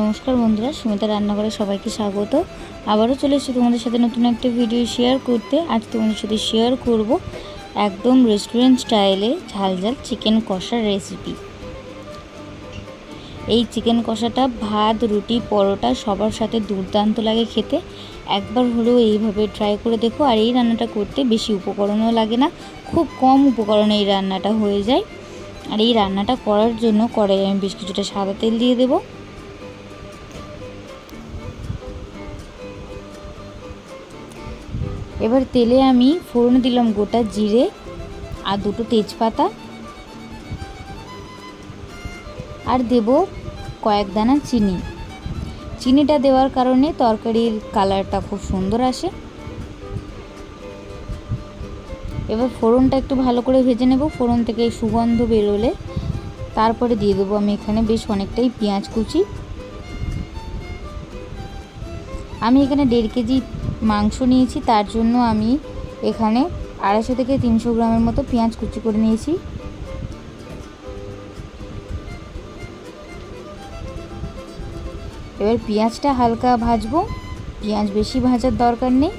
নমস্কার বন্ধুরা, সুমিতা রান্নাঘরে সবাইকে স্বাগত। আবারও চলে এসেছি তোমাদের সাথে নতুন একটা ভিডিও শেয়ার করতে। আজ তোমাদের সাথে শেয়ার করব একদম রেস্টুরেন্ট স্টাইলে ঝাল ঝাল চিকেন কষার রেসিপি এই চিকেন কষাটা ভাত, রুটি, পরোটা সবার সাথে দুর্দান্ত লাগে খেতে। একবার হলেও এইভাবে ট্রাই করে দেখো। আর এই রান্নাটা করতে বেশি উপকরণও লাগে না, খুব কম উপকরণে এই রান্নাটা হয়ে যায়। আর এই রান্নাটা করার জন্য কড়াই আমি বেশ কিছুটা সাদা তেল দিয়ে দেবো। এবার তেলে আমি ফোড়ন দিলাম গোটা জিরে আর দুটো তেজপাতা। আর দেব কয়েক দানা চিনি। চিনিটা দেওয়ার কারণে তরকারির কালারটা খুব সুন্দর আসে। এবার ফোড়নটা একটু ভালো করে ভেজে নেব। ফোড়ন থেকে সুগন্ধ বেরোলে তারপরে দিয়ে দেবো আমি এখানে বেশ অনেকটাই পেঁয়াজ কুচি। আমি এখানে দেড় কেজি মাংস নিয়েছি, তার জন্য আমি এখানে আড়াইশো থেকে তিনশো গ্রামের মতো পেঁয়াজ কুচি করে নিয়েছি। এবার পেঁয়াজটা হালকা ভাজবো, পেঁয়াজ বেশি ভাজার দরকার নেই।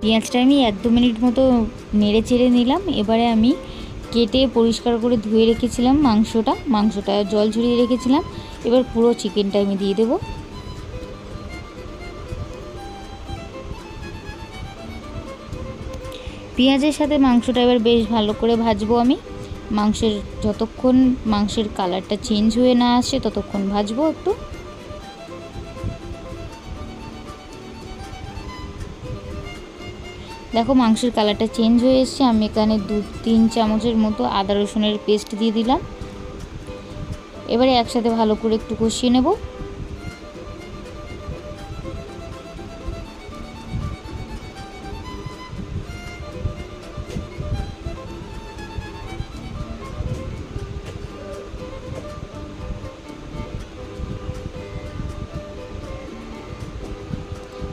পেঁয়াজটা আমি এক দু মিনিট মতো নেড়ে চেড়ে নিলাম, এবারে আমি কেটে পরিষ্কার করে ধুয়ে রেখেছিলাম মাংসটা। মাংসটা জল ঝরিয়ে রেখেছিলাম। এবার পুরো চিকেনটা আমি দিয়ে দেবো। পেঁয়াজের সাথে মাংসটা এবার বেশ ভালো করে ভাজবো আমি। মাংসের যতক্ষণ মাংসের কালারটা চেঞ্জ হয়ে না আসে, ততক্ষণ ভাজবো একটু। দেখো মাংসের কালারটা চেঞ্জ হয়ে এসছে। আমি এখানে দু, তিন চামচের মতো আদা রসুনের পেস্ট দিয়ে দিলাম। এবারে একসাথে ভালো করে একটু কষিয়ে নেব।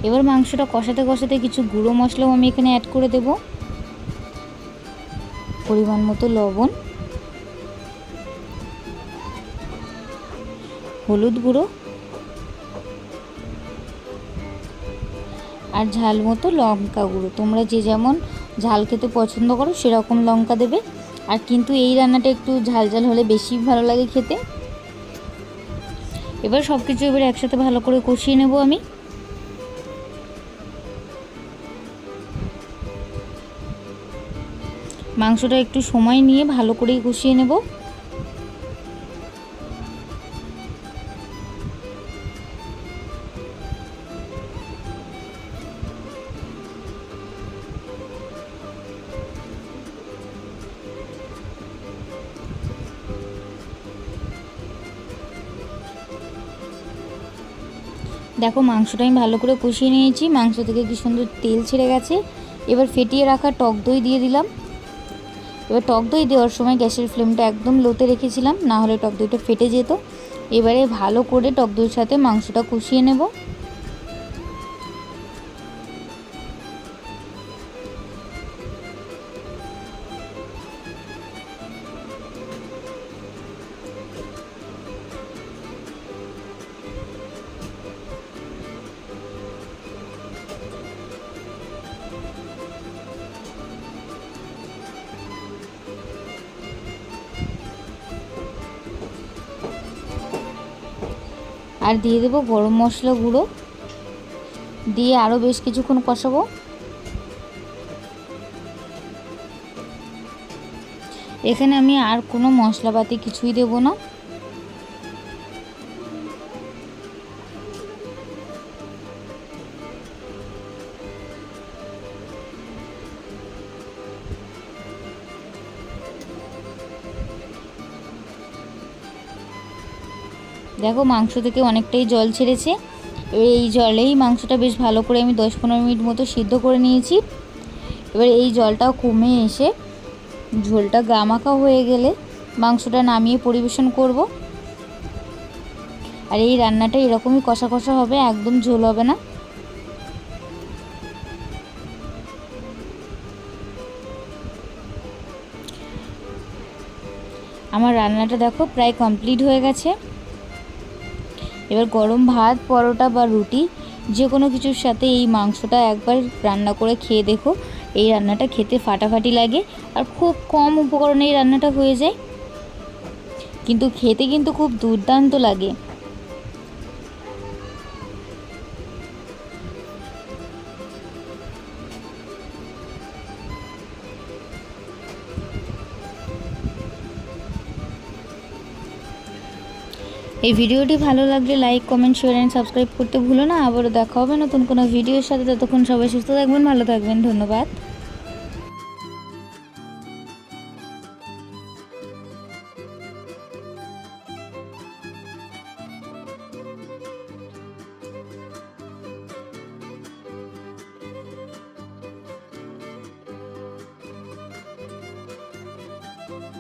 এবার মাংসটা কষাতে কষাতে কিছু গুঁড়ো মশলাও আমি এখানে অ্যাড করে দেব। পরিমাণ মতো লবণ, হলুদ গুঁড়ো আর ঝাল মতো লঙ্কা গুঁড়ো। তোমরা যে যেমন ঝাল খেতে পছন্দ করো সেরকম লঙ্কা দেবে। আর কিন্তু এই রান্নাটা একটু ঝাল ঝাল হলে বেশি ভালো লাগে খেতে। এবার সব কিছু এবার একসাথে ভালো করে কষিয়ে নেব আমি। মাংসটা একটু সময় নিয়ে ভালো করেই কষিয়ে নেব। দেখো, মাংসটা আমি ভালো করে কষিয়ে নিয়েছি। মাংস থেকে কি সুন্দর তেল ছেড়ে গেছে। এবার ফেটিয়ে রাখা টক দই দিয়ে দিলাম। এবার টক দই দেওয়ার সময় গ্যাসের ফ্লেমটা একদম লোতে রেখেছিলাম, না হলে টক দইটা ফেটে যেত। এবারে ভালো করে টক দইয়ের সাথে মাংসটা কষিয়ে নেব। আর দিয়ে দেবো গরম মশলা গুঁড়ো। দিয়ে আরও বেশ কিছুক্ষণ কষাবো। এখানে আমি আর কোনো মশলাপাতি কিছুই দেবো না। দেখো মাংস থেকে অনেকটাই জল ছেড়েছে। এবার এই জলেই মাংসটা বেশ ভালো করে আমি দশ পনেরো মিনিট মতো সিদ্ধ করে নিয়েছি। এবার এই জলটাও কমে এসে ঝোলটা গামাখা হয়ে গেলে মাংসটা নামিয়ে পরিবেশন করব। আর এই রান্নাটা এরকমই কষা কষা হবে, একদম ঝোল হবে না। আমার রান্নাটা দেখো প্রায় কমপ্লিট হয়ে গেছে। এবার গরম ভাত, পরোটা বা রুটি, যে কোনো কিছুর সাথে এই মাংসটা একবার রান্না করে খেয়ে দেখো। এই রান্নাটা খেতে ফাটাফাটি লাগে আর খুব কম উপকরণে এই রান্নাটা হয়ে যায়। কিন্তু খেতে কিন্তু খুব দুর্দান্ত লাগে। এই ভিডিওটি ভালো লাগলে like comment share and subscribe করতে ভুলো না। আবারও দেখা হবে নতুন কোনো ভিডিওর সাথে। ততক্ষণ সবাই সুস্থ থাকবেন, ভালো থাকবেন। ধন্যবাদ।